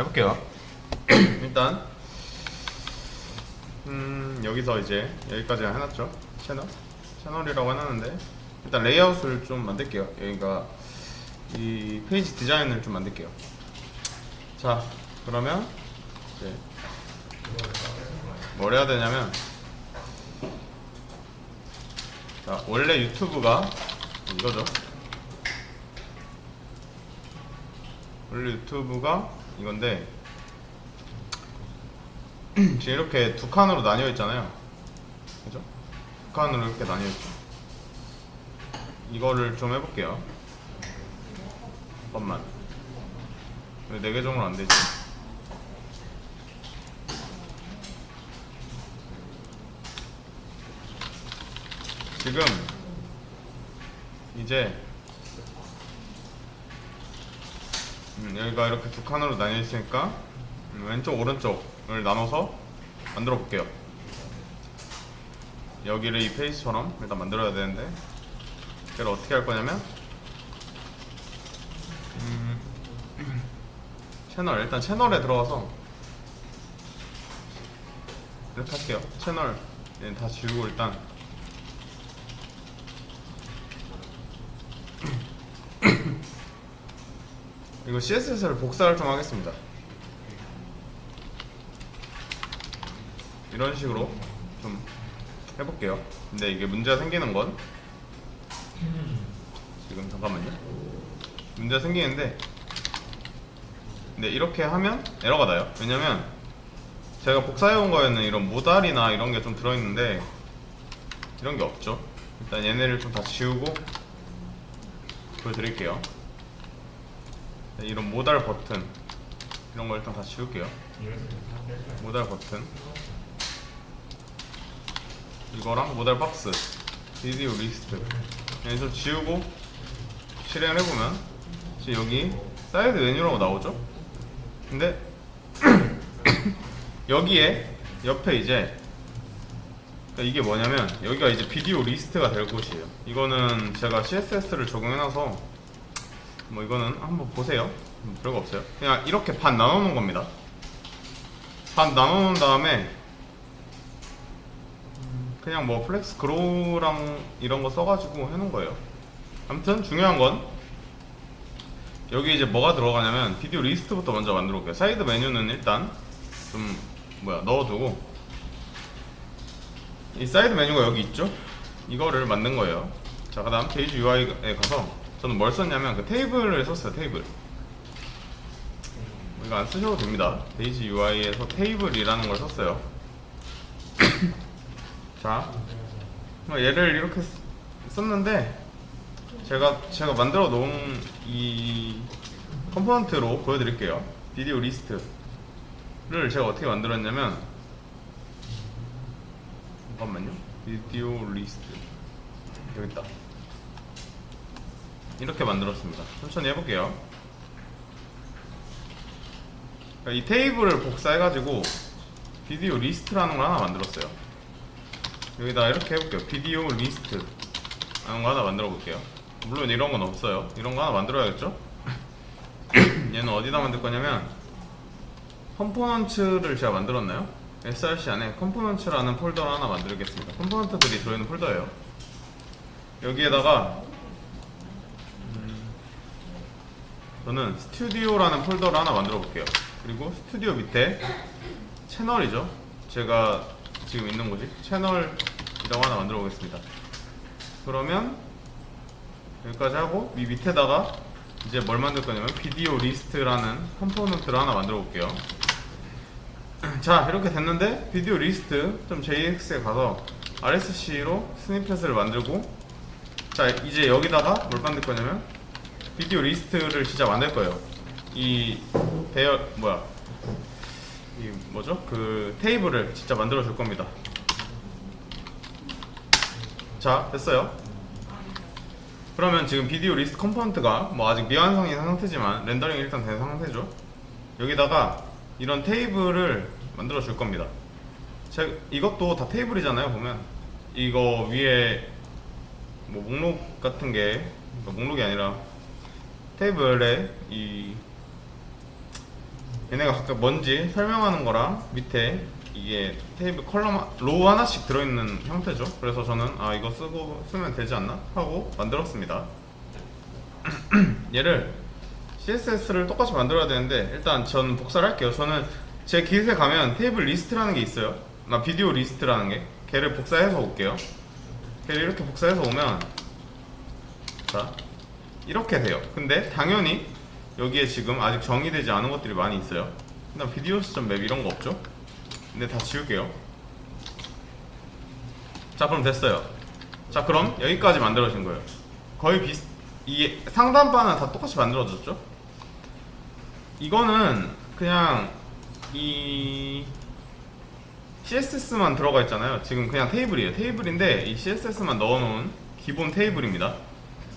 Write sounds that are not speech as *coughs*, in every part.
해볼게요. *clears throat* 일단 음, 여기서 이제 여기까지 해놨죠. 채널 채널이라고 해놨는데 일단 레이아웃을 좀 만들게요. 여기가 이 페이지 디자인을 좀 만들게요. 자 그러면 이제 뭘 해야 되냐면 자 원래 유튜브가 이거죠. 원래 유튜브가 이건데 지금 이렇게 두 칸으로 나뉘어 있잖아요. 그죠? 두 칸으로 이렇게 나뉘어 있죠. 이거를 좀 해볼게요. 잠깐만. 왜네 계정으로 안 되지? 지금 이제 음, 여기가 이렇게 두 칸으로 나뉘어 있으니까 음, 왼쪽 오른쪽을 나눠서 만들어 볼게요. 여기를 이 페이지처럼 일단 만들어야 되는데 그걸 어떻게 할 거냐면 음, *clears throat* 채널 일단 채널에 들어가서 이렇게 할게요. 채널 얘는 다 지우고 일단 이거 CSS를 복사를 좀 하겠습니다. 이런 식으로 좀 해볼게요. 근데 이게 문제가 생기는 건 지금 잠깐만요. 문제가 생기는데 근데 이렇게 하면 에러가 나요. 왜냐면 제가 복사해온 거에는 이런 모달이나 이런 게 좀 들어있는데 이런 게 없죠. 일단 얘네를 좀 다 지우고 보여드릴게요. 네, 이런 모달 버튼 이런 걸 일단 다 지울게요. 모달 버튼 이거랑 모달 박스 비디오 리스트 얘네 좀 지우고 실행을 해보면 지금 여기 사이드 메뉴라고 나오죠? 근데 *coughs* 여기에 옆에 이제 그러니까 이게 뭐냐면 여기가 이제 비디오 리스트가 될 곳이에요. 이거는 제가 CSS를 적용해놔서 뭐 이거는 한번 보세요. 음, 별거 없어요. 그냥 이렇게 반 나눠 놓은 겁니다. 반 나눠 놓은 다음에 그냥 뭐 플렉스 그로우랑 이런 거 써가지고 해놓은 거예요. 아무튼 중요한 건 여기 이제 뭐가 들어가냐면 비디오 리스트부터 먼저 만들어 볼게요. 사이드 메뉴는 일단 좀 뭐야 넣어두고 이 사이드 메뉴가 여기 있죠? 이거를 만든 거예요. 자, 그 다음 페이지 UI에 가서 저는 뭘 썼냐면 그 테이블을 썼어요. 테이블. 이거 안 쓰셔도 됩니다. 페이지 UI에서 테이블이라는 걸 썼어요. *coughs* 자, 뭐 얘를 이렇게 쓰- 썼는데 제가 제가 만들어 놓은 이 컴포넌트로 보여드릴게요. 비디오 리스트를 제가 어떻게 만들었냐면 잠깐만요. 비디오 리스트 여기 있다. 이렇게 만들었습니다. 천천히 해볼게요. 그러니까 이 테이블을 복사해가지고 비디오 리스트라는 걸 하나 만들었어요. 여기다 이렇게 해볼게요. 비디오 리스트 라는 거 하나 만들어 볼게요. 물론 이런 건 없어요. 이런 거 하나 만들어야겠죠? *coughs* 얘는 어디다 만들 거냐면 컴포넌츠를 제가 만들었나요? src 안에 컴포넌츠라는 폴더를 하나 만들겠습니다. 컴포넌트들이 들어있는 폴더예요. 여기에다가 음, 저는 스튜디오라는 폴더를 하나 만들어 볼게요. 그리고 스튜디오 밑에 채널이죠. 제가 지금 있는 곳이 채널이라고 하나 만들어 보겠습니다. 그러면 여기까지 하고 이 밑에다가 이제 뭘 만들 거냐면 비디오 리스트라는 컴포넌트를 하나 만들어 볼게요. *clears throat* 자 이렇게 됐는데 비디오 리스트 .jx에 가서 rsc로 스니펫을 만들고 자 이제 여기다가 뭘 만들 거냐면 비디오 리스트를 진짜 만들 거예요. 이 배열 뭐야 이 뭐죠 그 테이블을 진짜 만들어 줄 겁니다. 자 됐어요. 그러면 지금 비디오 리스트 컴포넌트가 뭐 아직 미완성인 상태지만 렌더링이 일단 된 상태죠. 여기다가 이런 테이블을 만들어 줄 겁니다. 제, 이것도 다 테이블이잖아요. 보면 이거 위에 뭐 목록 같은 게 그러니까 목록이 아니라 테이블에 이 얘네가 각각 뭔지 설명하는 거랑 밑에 이게 테이블 컬럼 로우 하나씩 들어있는 형태죠. 그래서 저는 아 이거 쓰고 쓰면 되지 않나 하고 만들었습니다. *clears throat* 얘를 CSS를 똑같이 만들어야 되는데 일단 저는 복사를 할게요. 저는 제 기술에 가면 테이블 리스트라는 게 있어요. 나 비디오 리스트라는 게 걔를 복사해서 올게요. 걔를 이렇게 복사해서 오면 자 이렇게 돼요. 근데 당연히 여기에 지금 아직 정의되지 않은 것들이 많이 있어요. 일단 비디오 시점 맵 이런 거 없죠? 근데 다 지울게요. 자 그럼 됐어요. 자 그럼 여기까지 만들어진 거예요. 거의 비슷 이게 상단바는 다 똑같이 만들어졌죠? 이거는 그냥 이 CSS만 들어가 있잖아요. 지금 그냥 테이블이에요. 테이블인데 이 CSS만 넣어놓은 기본 테이블입니다.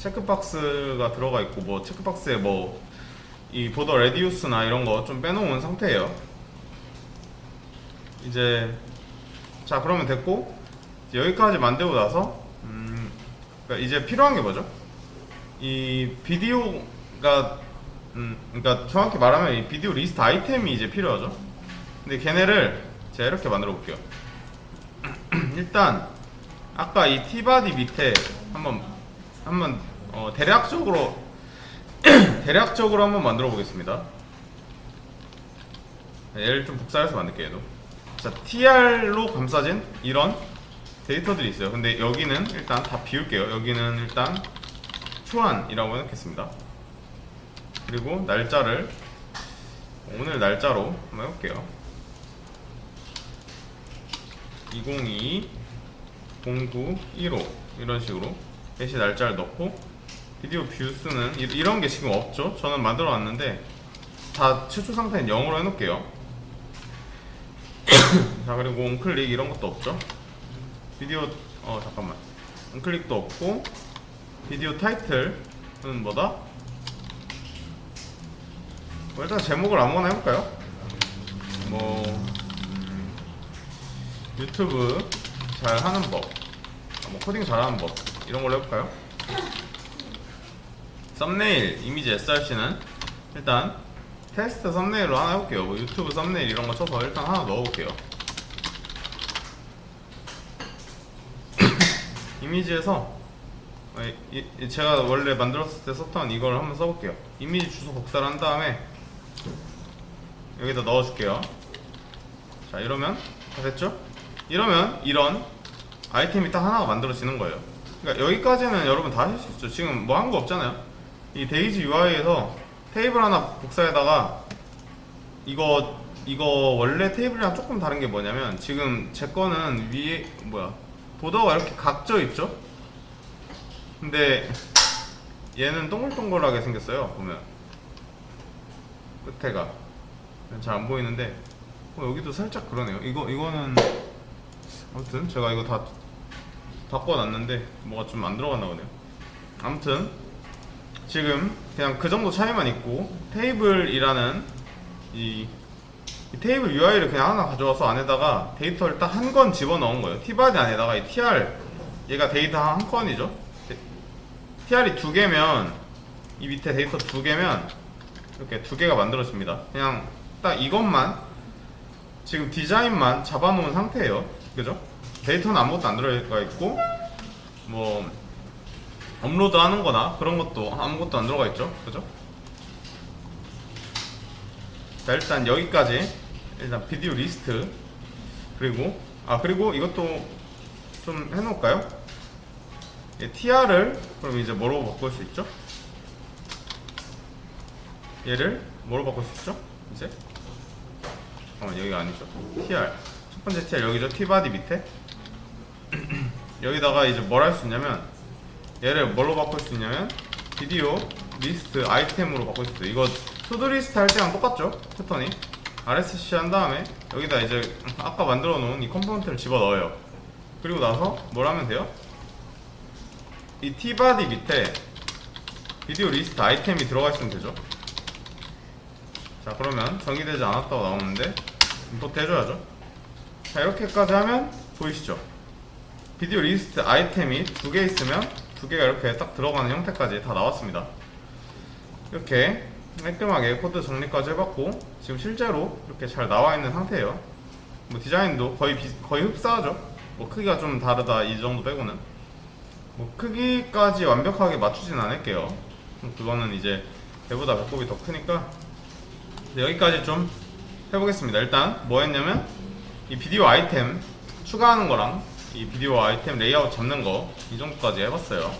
체크박스가 들어가 있고 뭐 체크박스에 뭐 이 보더 레디우스나 이런 거 좀 빼놓은 상태예요. 이제 자 그러면 됐고 여기까지 만들고 나서 음 그러니까 이제 필요한 게 뭐죠? 이 비디오가 음 그러니까 정확히 말하면 이 비디오 리스트 아이템이 이제 필요하죠. 근데 걔네를 제가 이렇게 만들어 볼게요. *clears throat* 일단 아까 이 티바디 밑에 한번 한번 어, 대략적으로 *clears throat* 대략적으로 한번 만들어 보겠습니다. 얘를 좀 복사해서 만들게요. 얘도. 자, TR로 감싸진 이런 데이터들이 있어요. 근데 여기는 일단 다 비울게요. 여기는 일단 초안이라고 해놓겠습니다. 그리고 날짜를 오늘 날짜로 한번 해볼게요. 2022 09 15 이런 식으로 대시 날짜를 넣고 비디오 뷰스는 이- 이런 게 지금 없죠. 저는 만들어 놨는데 다 최초 상태는 0으로 해놓을게요. *coughs* 자 그리고 온클릭 이런 것도 없죠. 비디오 어 잠깐만 온클릭도 없고 비디오 타이틀은 뭐다? 뭐 일단 제목을 아무거나 해볼까요? 뭐 음, 유튜브 잘 하는 법, 아, 뭐 코딩 잘하는 법 이런 걸로 해볼까요? 썸네일 이미지 SRC는 일단 테스트 썸네일로 하나 해볼게요. 뭐 유튜브 썸네일 이런 거 쳐서 일단 하나 넣어볼게요. *coughs* 이미지에서 이- 제가 원래 만들었을 때 썼던 이걸 한번 써볼게요. 이미지 주소 복사를 한 다음에 여기다 넣어줄게요. 자 이러면 다 됐죠? 이러면 이런 아이템이 딱 하나가 만들어지는 거예요. 그러니까 여기까지는 여러분 다 하실 수 있죠. 지금 뭐 한 거 없잖아요. 이 데이지 UI에서 테이블 하나 복사에다가 이거 이거 원래 테이블이랑 조금 다른 게 뭐냐면 지금 제 거는 위에 뭐야 보더가 이렇게 각져 있죠? 근데 얘는 동글동글하게 생겼어요. 보면 끝에가 잘 안 보이는데 어, 여기도 살짝 그러네요. 이거 이거는 아무튼 제가 이거 다 바꿔놨는데 뭐가 좀 안 들어갔나 보네요. 아무튼 지금 그냥 그 정도 차이만 있고 테이블이라는 이, 이 테이블 UI를 그냥 하나 가져와서 안에다가 데이터를 딱 한 건 집어넣은 거예요. 티바디 안에다가 이 TR 얘가 데이터 한 건이죠. TR이 두 개면 이 밑에 데이터 두 개면 이렇게 두 개가 만들어집니다. 그냥 딱 이것만 지금 디자인만 잡아놓은 상태예요. 그죠? 데이터는 아무것도 안 들어가 있고 뭐 업로드 하는 거나 그런 것도 아무것도 안 들어가 있죠. 그죠? 자, 일단 여기까지 일단 비디오 리스트 그리고 아 그리고 이것도 좀 해놓을까요? TR을 그럼 이제 뭐로 바꿀 수 있죠? 얘를 뭐로 바꿀 수 있죠? 이제 잠깐만 여기가 아니죠 TR 첫 번째 TR 여기죠 T바디 밑에 *clears throat* 여기다가 이제 뭘 할 수 있냐면 얘를 뭘로 바꿀 수 있냐면 비디오 리스트 아이템으로 바꿀 수 있어요. 이거 투두 리스트 할 때랑 똑같죠? 패턴이? RSC 한 다음에 여기다 이제 아까 만들어 놓은 이 컴포넌트를 집어 넣어요. 그리고 나서 뭘 하면 돼요? 이 T바디 밑에 비디오 리스트 아이템이 들어가 있으면 되죠? 자 그러면 정의되지 않았다고 나오는데 임포트 해줘야죠. 자 이렇게까지 하면 보이시죠? 비디오 리스트 아이템이 두 개 있으면 두 개가 이렇게 딱 들어가는 형태까지 다 나왔습니다 이렇게 깔끔하게 코드 정리까지 해봤고 지금 실제로 이렇게 잘 나와 있는 상태예요. 뭐 디자인도 거의 비- 거의 흡사하죠. 뭐 크기가 좀 다르다 이 정도 빼고는 뭐 크기까지 완벽하게 맞추진 않을게요. 그거는 이제 배보다 배꼽이 더 크니까 네, 여기까지 좀 해보겠습니다. 일단 뭐 했냐면 이 비디오 아이템 추가하는 거랑 이 비디오 아이템 레이아웃 잡는 거 이 정도까지 해봤어요.